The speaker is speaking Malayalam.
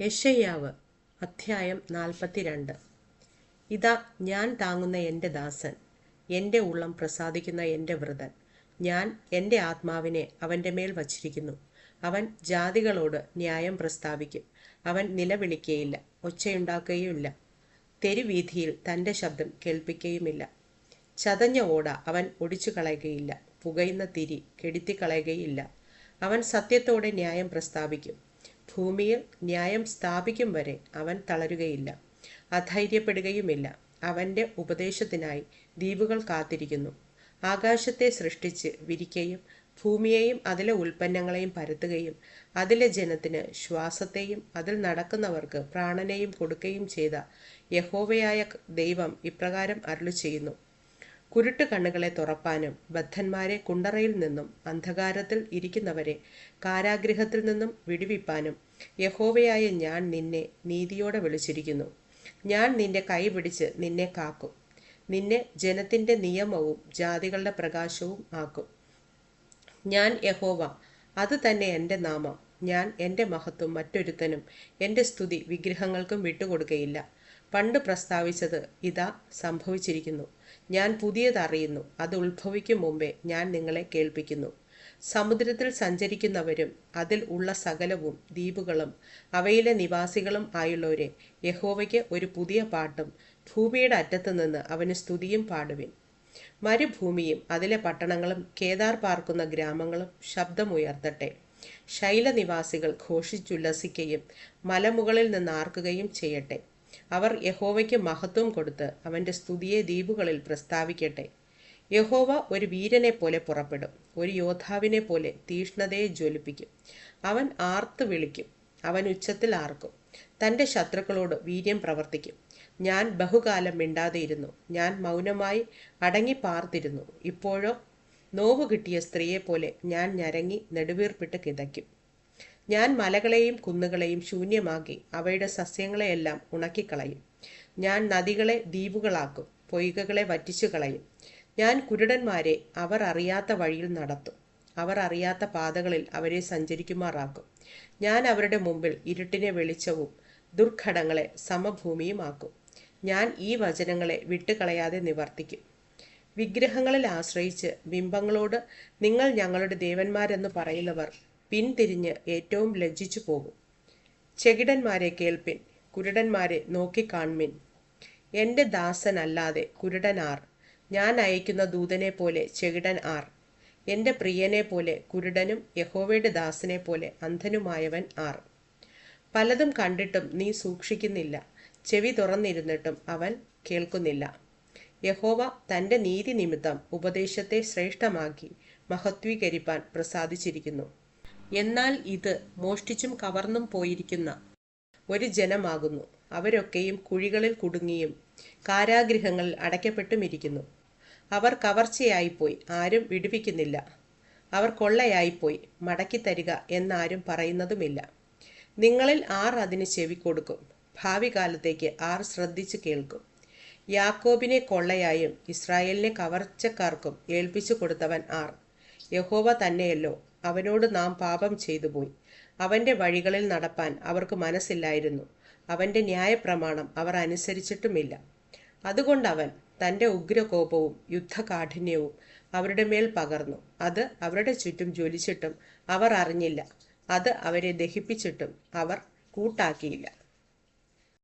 യെശയ്യാവ് അധ്യായം നാൽപ്പത്തിരണ്ട്. ഇതാ ഞാൻ താങ്ങുന്ന എന്റെ ദാസൻ എന്റെ ഉള്ളം പ്രസാദിക്കുന്ന എന്റെ വ്രതൻ ഞാൻ എന്റെ ആത്മാവിനെ അവന്റെ മേൽ വച്ചിരിക്കുന്നു. അവൻ ജാതികളോട് ന്യായം പ്രസ്താവിക്കും. അവൻ നിലവിളിക്കുകയില്ല ഒച്ചയുണ്ടാക്കുകയുമില്ല. തെരുവീഥിയിൽ തന്റെ ശബ്ദം കേൾപ്പിക്കുകയുമില്ല ചതഞ്ഞ ഓട അവൻ ഒടിച്ചു കളയുകയില്ല പുകയുന്ന തിരി കെടുത്തിക്കളയുകയില്ല. അവൻ സത്യത്തോടെ ന്യായം പ്രസ്താവിക്കും. ഭൂമിയിൽ ന്യായം സ്ഥാപിക്കും വരെ അവൻ തളരുകയില്ല അധൈര്യപ്പെടുകയുമില്ല. അവന്റെ ഉപദേശത്തിനായി ദ്വീപുകൾ കാത്തിരിക്കുന്നു. ആകാശത്തെ സൃഷ്ടിച്ച് വിരിക്കുകയും ഭൂമിയെയും അതിലെ ഉൽപ്പന്നങ്ങളെയും പരത്തുകയും അതിലെ ജനത്തിന് ശ്വാസത്തെയും അതിൽ നടക്കുന്നവർക്ക് പ്രാണനെയും കൊടുക്കുകയും ചെയ്ത യഹോവയായ ദൈവം ഇപ്രകാരം അരുളി ചെയ്യുന്നു കുരുട്ട് കണ്ണുകളെ തുറപ്പാനും ബദ്ധന്മാരെ കുണ്ടറയിൽ നിന്നും അന്ധകാരത്തിൽ ഇരിക്കുന്നവരെ കാരാഗ്രഹത്തിൽ നിന്നും വിടുവിപ്പാനും യഹോവയായ ഞാൻ നിന്നെ നീതിയോടെ വിളിച്ചിരിക്കുന്നു. ഞാൻ നിന്റെ കൈ പിടിച്ച് നിന്നെ കാക്കും. നിന്നെ ജനത്തിന്റെ നിയമവും ജാതികളുടെ പ്രകാശവും ആക്കും. ഞാൻ യഹോവ അത് തന്നെ എന്റെ നാമം. ഞാൻ എന്റെ മഹത്വം മറ്റൊരുത്തനും എന്റെ സ്തുതി വിഗ്രഹങ്ങൾക്കും വിട്ടുകൊടുക്കയില്ല. പണ്ട് പ്രസ്താവിച്ചത് ഇതാ സംഭവിച്ചിരിക്കുന്നു. ഞാൻ പുതിയതറിയുന്നു. അത് ഉത്ഭവിക്കും മുമ്പേ ഞാൻ നിങ്ങളെ കേൾപ്പിക്കുന്നു. സമുദ്രത്തിൽ സഞ്ചരിക്കുന്നവരും അതിൽ ഉള്ള സകലവും ദ്വീപുകളും അവയിലെ നിവാസികളും ആയുള്ളവരെ യഹോവയ്ക്ക് ഒരു പുതിയ പാട്ടും ഭൂമിയുടെ അറ്റത്തു നിന്ന് അവന് സ്തുതിയും പാടുവിൻ. മരുഭൂമിയും അതിലെ പട്ടണങ്ങളും കേദാർ പാർക്കുന്ന ഗ്രാമങ്ങളും ശബ്ദമുയർത്തട്ടെ. ശൈലനിവാസികൾ ഘോഷിച്ചുല്ലസിക്കുകയും മലമുകളിൽ നിന്ന് ആർക്കുകയും ചെയ്യട്ടെ. അവർ യഹോവയ്ക്ക് മഹത്വം കൊടുത്ത് അവന്റെ സ്തുതിയെ ദ്വീപുകളിൽ പ്രസ്താവിക്കട്ടെ. യഹോവ ഒരു വീരനെ പോലെ പുറപ്പെടും. ഒരു യോദ്ധാവിനെ പോലെ തീഷ്ണതയെ ജ്വലിപ്പിക്കും. അവൻ ആർത്ത് വിളിക്കും. അവൻ ഉച്ചത്തിൽ ആർക്കും. തന്റെ ശത്രുക്കളോട് വീര്യം പ്രവർത്തിക്കും. ഞാൻ ബഹുകാലം മിണ്ടാതെയിരുന്നു. ഞാൻ മൗനമായി അടങ്ങി പാർത്തിരുന്നു ഇപ്പോഴോ നോവ് കിട്ടിയ സ്ത്രീയെ പോലെ ഞാൻ ഞരങ്ങി നെടുവീർപ്പിട്ട് കിതയ്ക്കും. ഞാൻ മലകളെയും കുന്നുകളെയും ശൂന്യമാക്കി അവയുടെ സസ്യങ്ങളെയെല്ലാം ഉണക്കിക്കളയും. ഞാൻ നദികളെ ദ്വീപുകളാക്കും പൊയ്കകളെ വറ്റിച്ചു കളയും ഞാൻ കുരുടന്മാരെ അവർ അറിയാത്ത വഴിയിൽ നടത്തും. അവർ അറിയാത്ത പാതകളിൽ അവരെ സഞ്ചരിക്കുമാറാക്കും. ഞാൻ അവരുടെ മുമ്പിൽ ഇരുട്ടിനെ വെളിച്ചവും ദുർഘടങ്ങളെ സമഭൂമിയുമാക്കും. ഞാൻ ഈ വചനങ്ങളെ വിട്ടുകളയാതെ നിവർത്തിക്കും. വിഗ്രഹങ്ങളിൽ ആശ്രയിച്ച് ബിംബങ്ങളോട് നിങ്ങൾ ഞങ്ങളുടെ ദേവന്മാരെന്ന് പറയുന്നവർ പിന്തിരിഞ്ഞ് ഏറ്റവും ലജ്ജിച്ചു പോകും. ചെകിടന്മാരെ കേൾപ്പിൻ കുരുടന്മാരെ നോക്കിക്കാൺമിൻ. എന്റെ ദാസനല്ലാതെ കുരുടനാർ. ഞാൻ അയക്കുന്ന ദൂതനെ പോലെ ചെകിടൻ ആർ. എന്റെ പ്രിയനെ പോലെ കുരുടനും യഹോവയുടെ ദാസനെ പോലെ അന്ധനുമായവൻ ആർ. പലതും കണ്ടിട്ടും നീ സൂക്ഷിക്കുന്നില്ല. ചെവി തുറന്നിരുന്നിട്ടും അവൻ കേൾക്കുന്നില്ല. യഹോവ തന്റെ നീതി നിമിത്തം ഉപദേശത്തെ ശ്രേഷ്ഠമാക്കി മഹത്വീകരിപ്പാൻ പ്രസാദിച്ചിരിക്കുന്നു. എന്നാൽ ഇത് മോഷ്ടിച്ചും കവർന്നും പോയിരിക്കുന്ന ഒരു ജനമാകുന്നു. അവരൊക്കെയും കുഴികളിൽ കുടുങ്ങിയും കാരാഗൃഹങ്ങളിൽ അടയ്ക്കപ്പെട്ടുമിരിക്കുന്നു. അവർ കവർച്ചയായിപ്പോയി ആരും വിടുവിക്കുന്നില്ല. അവർ കൊള്ളയായിപ്പോയി മടക്കി തരിക എന്നാരും പറയുന്നതുമില്ല. നിങ്ങളിൽ ആർ അതിന് ചെവി കൊടുക്കും? ഭാവി കാലത്തേക്ക് ആർ ശ്രദ്ധിച്ചു കേൾക്കും. യാക്കോബിനെ കൊള്ളയായും ഇസ്രായേലിനെ കവർച്ചക്കാർക്കും ഏൽപ്പിച്ചു കൊടുത്തവൻ ആർ. യഹോവ തന്നെയല്ലോ. അവനോട് നാം പാപം ചെയ്തു പോയി. അവന്റെ വഴികളിൽ നടപ്പാൻ അവർക്ക് മനസ്സില്ലായിരുന്നു. അവന്റെ ന്യായപ്രമാണം അവർ അനുസരിച്ചിട്ടുമില്ല. അതുകൊണ്ട് അവൻ തന്റെ ഉഗ്രകോപവും യുദ്ധകാഠിന്യവും അവരുടെ മേൽ പകർന്നു. അത് അവരുടെ ചുറ്റും ജ്വലിച്ചിട്ടും അവർ അറിഞ്ഞില്ല. അത് അവരെ ദഹിപ്പിച്ചിട്ടും അവർ കൂട്ടാക്കിയില്ല.